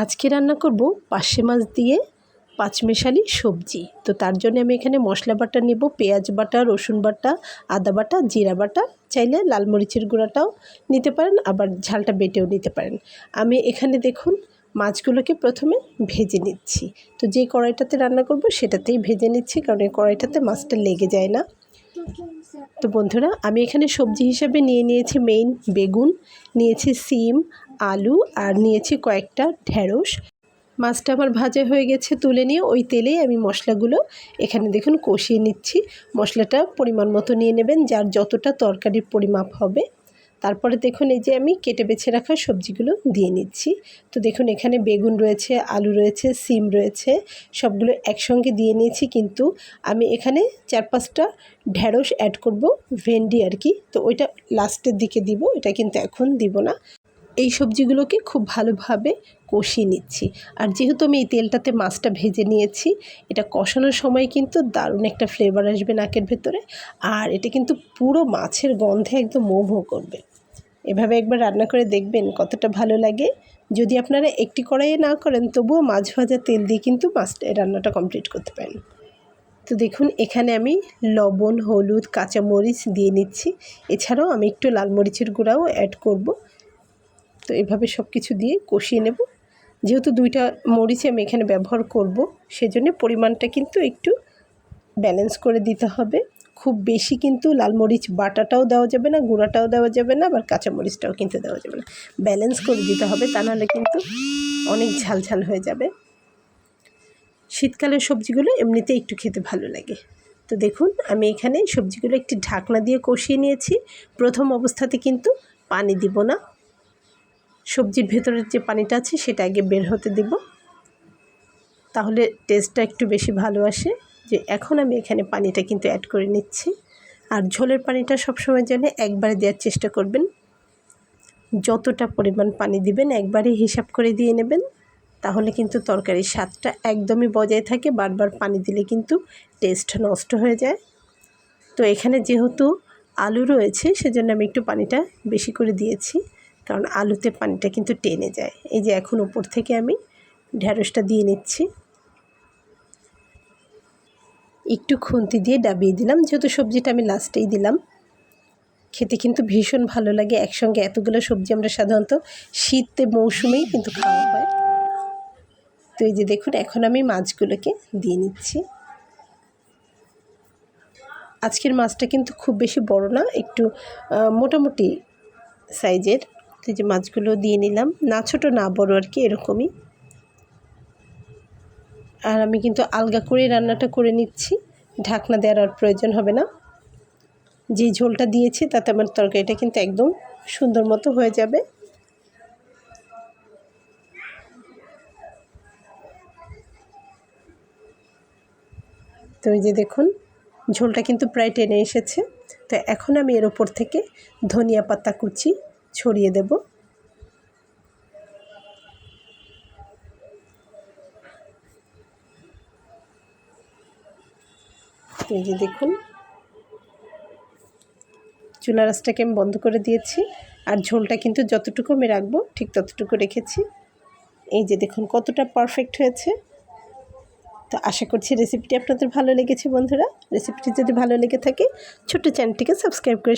আজকে রান্না করব পার্শে মাছ দিয়ে পাঁচমেশালি সবজি। তো তার জন্য আমি এখানে মশলা বাটা নেব, পেঁয়াজ বাটা, রসুন বাটা, আদা বাটা, জিরা বাটা, চাইলে লাল মরিচের গুঁড়াটাও নিতে পারেন, আবার ঝালটা বেটেও নিতে পারেন। আমি এখানে দেখুন মাছগুলোকে প্রথমে ভেজে নিচ্ছি। তো যে কড়াইটাতে রান্না করব সেটাতেই ভেজে নিচ্ছি, কারণ এই কড়াইটাতে মাছটা লেগে যায় না। তো বন্ধুরা, আমি এখানে সবজি হিসাবে নিয়ে নিয়েছি মেইন বেগুন, নিয়েছি সিম আলু আর নিয়েছি কয়েকটা ঢেঁড়স। মাছটা আমার ভাজা হয়ে গেছে, তুলে নিয়ে ওই তেলেই আমি মশলাগুলো এখানে দেখুন কষিয়ে নিচ্ছি। মশলাটা পরিমাণ মতো নিয়ে নেবেন, যার যতটা তরকারির পরিমাপ হবে। তারপরে দেখুন এই যে আমি কেটে বেছে রাখা সবজিগুলো দিয়ে নিচ্ছি। তো দেখুন এখানে বেগুন রয়েছে, আলু রয়েছে, সিম রয়েছে, সবগুলো একসঙ্গে দিয়ে নিয়েছি। কিন্তু আমি এখানে চার পাঁচটা ঢ্যাঁড়স অ্যাড করব, ভেন্ডি আর কি। তো ওইটা লাস্টের দিকে দিব এটা কিন্তু এখন দিব না। এই সবজিগুলোকে খুব ভালোভাবে কষিয়ে নিচ্ছি। আর যেহেতু আমি এই তেলটাতে মাছটা ভেজে নিয়েছি, এটা কষানোর সময় কিন্তু দারুণ একটা ফ্লেভার আসবে নাকের ভেতরে। আর এটা কিন্তু পুরো মাছের গন্ধে একদম মোহ করবে। এভাবে একবার রান্না করে দেখবেন কতটা ভালো লাগে। যদি আপনারা একটি কড়াইয়ে না করেন, তবুও মাছ ভাজা তেল দিয়ে কিন্তু মাছটা রান্নাটা কমপ্লিট করতে পারেন। তো দেখুন, এখানে আমি লবণ, হলুদ, কাঁচামরিচ দিয়ে নিচ্ছি। এছাড়াও আমি একটু লাল মরিচের গুঁড়াও অ্যাড করব। তো এভাবে সব কিছু দিয়ে কষিয়ে নেব। যেহেতু দুইটা মরিচ আমি এখানে ব্যবহার করব, সেজন্য পরিমাণটা কিন্তু একটু ব্যালেন্স করে দিতে হবে। খুব বেশি কিন্তু লাল মরিচ বাটাটাও দেওয়া যাবে না, গুঁড়াটাও দেওয়া যাবে না, আবার কাঁচা মরিচটাও কিন্তু দেওয়া যাবে না। ব্যালেন্স করে দিতে হবে, তা নাহলে কিন্তু অনেক ঝাল ঝাল হয়ে যাবে। শীতকালের সবজিগুলো এমনিতে একটু খেতে ভালো লাগে। তো দেখুন, আমি এখানে সবজিগুলো একটি ঢাকনা দিয়ে কষিয়ে নিয়েছি। প্রথম অবস্থাতে কিন্তু পানি দিব না। সবজির ভেতরের যে পানিটা আছে সেটা আগে বের হতে দেব। তাহলে টেস্টটা একটু বেশি ভালো আসে যে এখন আমি এখানে পানিটা কিন্তু অ্যাড করে নিচ্ছি। আর ঝোলের পানিটা সবসময় যেন একবারে দেওয়ার চেষ্টা করবেন। যতটা পরিমাণ পানি দিবেন একবারে হিসাব করে দিয়ে নেবেন। তাহলে কিন্তু তরকারির স্বাদটা একদমই বজায় থাকে, বারবার পানি দিলে কিন্তু টেস্ট নষ্ট হয়ে যায়। তো এখানে যেহেতু আলু রয়েছে, সেজন্য আমি একটু পানিটা বেশি করে দিয়েছি। কারণ আলুতে পানিটা কিন্তু টেনে যায়। এই যে এখন উপর থেকে আমি ঢ্যাঁড়সটা দিয়ে নিচ্ছি। একটু খুন্তি দিয়ে ডাবিয়ে দিলাম, যেহেতু সবজিটা আমি লাস্টেই দিলাম। খেতে কিন্তু ভীষণ ভালো লাগে, একসঙ্গে এতগুলো সবজি আমরা সাধারণত শীতে, মৌসুমেই কিন্তু খাওয়া হয়। তো এই যে দেখুন, এখন আমি মাছগুলোকে দিয়ে নিচ্ছি। আজকের মাছটা কিন্তু খুব বেশি বড় না, একটু মোটামুটি সাইজের। তো যে মাছগুলো দিয়ে নিলাম। না ছোটো, না বড় আর কি, এরকমই। আর আমি কিন্তু আলগা করে রান্নাটা করে নিচ্ছি। ঢাকনা দেওয়ার আর প্রয়োজন হবে না। যে ঝোলটা দিয়েছি, তাতে আমার তরকারিটা কিন্তু একদম সুন্দর মতো হয়ে যাবে। তো এই যে দেখুন, ঝোলটা কিন্তু প্রায় টেনে এসেছে। তো এখন আমি এর ওপর থেকে ধনিয়া পাতা কুচি ছড়িয়ে দেব। এই যে দেখুন, চুলা রাসটাকে আমি বন্ধ করে দিয়েছি আর ঝোলটা কিন্তু যতটুকু আমি রাখব ঠিক ততটুকু রেখেছি। এই যে দেখুন কতটা পারফেক্ট হয়েছে। তো আশা করছি রেসিপিটি আপনাদের ভালো লেগেছে বন্ধুরা। রেসিপিটি যদি ভালো লেগে থাকে, ছোট্ট চ্যানেলটিকে সাবস্ক্রাইব করে